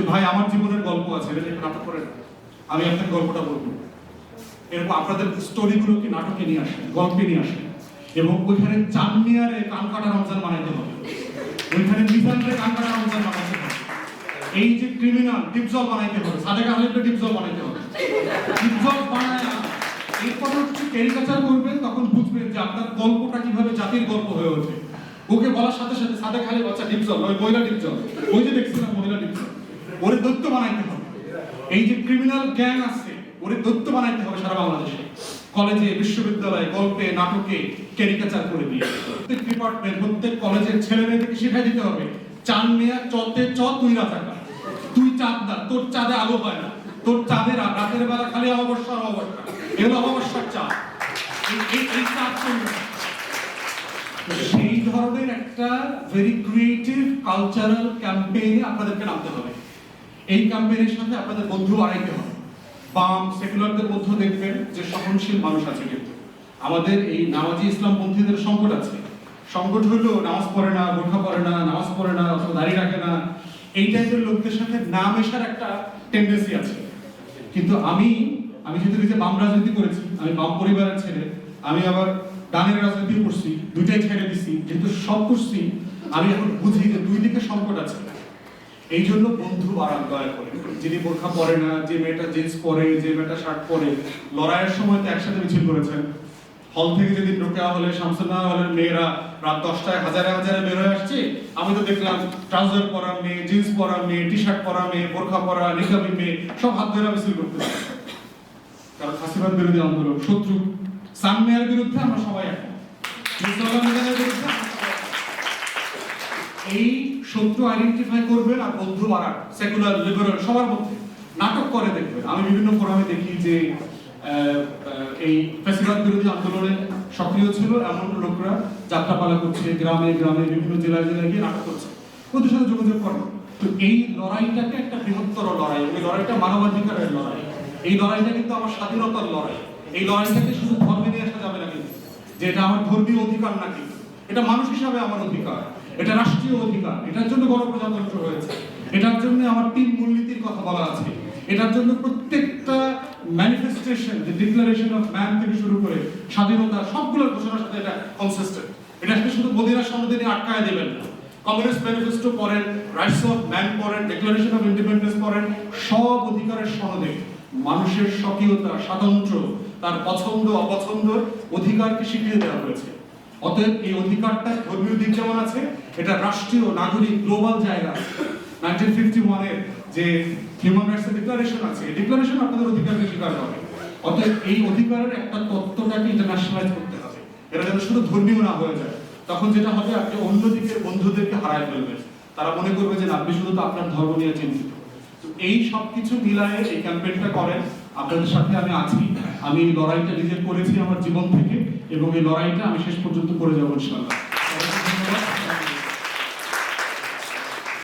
যে ভাই, আমার জীবনের গল্প আছে নাটক করেন আমি আপনাকে গল্পটা বলব। এরকম আপনাদের স্টোরিগুলোকে নাটকে নিয়ে আসেন, গল্পে নিয়ে আসেন? এবং ওইখানে চানমিয়ারে কান কাটা রমজান বানাইতে হবে। ওইখানে মিজানরে কান কাটা রমজান বানাইতে হবে। এই যে ক্রিমিনাল ডিপজল বানাইতে হবে। সাদেক আহলেদকে ডিপজল বানাইতে হবে। ডিপজল বানায় এরপর হচ্ছে ক্যারিকাচার করবেন, তখন বুঝবেন যে আপনার গল্পটা কীভাবে জাতির গল্প হয়ে ওঠে। ওকে বলার সাথে সাথে সাদেক আহলেদ বাচ্চা ডিপজল, ওই মহিলা ডিপজল। ওই যে দেখছিলাম মহিলা ডিপজল। ওরে দৈত্য বানাইতে হবে। এই যে ক্রিমিনাল গ্যাং আছে, ওরে দৈত্য বানাইতে হবে সারা বাংলাদেশে। কলেজে, বিশ্ববিদ্যালয়ে, গল্পে, নাটকে ক্যারিকাচার করে দিয়ে। প্রত্যেক ডিপার্টমেন্ট প্রত্যেক কলেজের ছেলে মেয়েদেরকে শিখাই দিতে হবে, চান মেয়া চতে চ, তুই রাজাকা তুই চাঁদ না, তোর চাঁদে আলো হয় না। তোর চাঁদের রাতের বেলা খালি অমাবস্যা অমাবস্যা। এগুলো অমাবস্যার চাঁদ। এই- চাঁদ সেই ধরনের একটা ভেরি ক্রিয়েটিভ কালচারাল ক্যাম্পেইনে আপনাদেরকে নামতে হবে। এই ক্যাম্পেইনের সাথে আপনাদের বন্ধু বাড়াইতে হবে বাম সেকুলারদের মধ্যে দেখবেন যে সহনশীল মানুষ আছে কিন্তু। আমাদের এই নামাজি ইসলাম পন্থীদের সংকট আছে। সংকট হলো নামাজ পড়ে না, গোঠা পড়ে না, নামাজ পড়ে না, অথবা দাড়ি রাখে না। এই টাইপের লোকদের সাথে না মেশার একটা টেন্ডেন্সি আছে। কিন্তু আমি আমি যেহেতু নিজে বাম রাজনীতি করেছি, আমি বাম পরিবারের ছেলে, আমি আবার ডানের রাজনীতি করছি, দুইটাই ছেড়ে দিছি, যেহেতু সব করছি, আমি এখন বুঝি যে দুই দিকে সংকট আছে। এই জন্য বন্ধু বাড়ান দয়া করে যিনি বোরখা পরে না, যে মেয়েটা জিন্স পরে, যে মেয়েটা শার্ট পরে, লড়াইয়ের সময় তো একসাথে মিছিল করেছেন। হল থেকে যেদিন ঢোকা হলে শামসুল্লাহ হলের মেয়েরা রাত দশটায় হাজারে হাজারে বের হয়ে আসছে। আমি তো দেখলাম ট্রাউজার পরা মেয়ে জিন্স পরা মেয়ে টি শার্ট পরা মেয়ে, বোরখা পরা নিকাবি মেয়ে, সব হাত ধরে মিছিল করতেছে। কারণ ফাঁসিবাদ বিরোধী আন্দোলন, শত্রু। সামমেয়ার বিরুদ্ধে আমরা সবাই মুসলমান বিরুদ্ধে। এই শত্রু আইডেন্টিফাই করবেন আর বন্ধু বাড়ান সেকুলার লিবারাল সবার মধ্যে। নাটক করে দেখবেন। আমি বিভিন্ন ফোরামে দেখি যে এই ফ্যাসিবাদ বিরোধী আন্দোলনে সক্রিয় ছিল এমন লোকরা, যাত্রাপালা করছে, গ্রামে গ্রামে বিভিন্ন জেলায় জেলায় গিয়ে নাটক করছে। ওদের সাথে যোগাযোগ করেন। তো এই লড়াইটাকে একটা বৃহত্তর লড়াই, এই লড়াইটা মানবাধিকারের লড়াই। এই লড়াইটা কিন্তু আমার স্বাধীনতার লড়াই। এই লড়াইটাকে শুধু ধর্মে নিয়ে আসা যাবে না কিন্তু। যে এটা আমার ধর্মীয় অধিকার না কিন্তু এটা মানুষ হিসাবে আমার অধিকার। এটা রাষ্ট্রীয় অধিকার, এটার জন্য গণপ্রজাতন্ত্র হয়েছে এটার জন্য আমার তিন মূলনীতির কথা বলা আছে, এটার জন্য প্রত্যেকটা ম্যানিফেস্টেশন যে ডিক্লারেশন অফ ম্যান থেকে শুরু করে স্বাধীনতা, সবগুলোর ঘোষণার সাথে এটা কনসিস্টেন্ট এটাকে শুধু মদিনার নিয়ে আটকায় দেবেন না। কমিউনিস্ট ম্যানিফেস্টো পড়েন রাইটস অফ ম্যান পড়েন ডিক্লারেশন অফ ইন্ডিপেন্ডেন্স পড়েন, সব অধিকারের সনদে মানুষের স্বকীয়তা, স্বাতন্ত্র্য, তার পছন্দ অপছন্দ অধিকারকে স্বীকৃতি দেওয়া হয়েছে। অতএব এই অধিকারটা ধর্মীয় দিক যেমন আছে, এটা রাষ্ট্রীয়, নাগরিক গ্লোবাল জায়গা নাইনটিন ফিফটি ওয়ানের যে হিউম্যান রাইটস ডিক্লারেশন আছে, এই ডিক্লারেশন আপনাদের অধিকারকে স্বীকার করে। অতএব এই অধিকারের একটা তত্ত্বটাকে ইন্টারন্যাশনালাইজ করতে হবে। এটা যেন শুধু ধর্মীয় না হয়ে যায়। তখন যেটা হবে, আপনি অন্য দিকের বন্ধুদেরকে হারায় ফেলবেন। তারা মনে করবে যে আপনি শুধু তো আপনার ধর্ম নিয়ে চিন্তিত। তো এই সবকিছু মিলায়ে এই ক্যাম্পেইনটা করেন। আপনাদের সাথে আমি আছি। আমি লড়াইটা নিজে করেছি আমার জীবন থেকে। এবং এই লড়াইটা আমি শেষ পর্যন্ত করে যাব ইনশাআল্লাহ।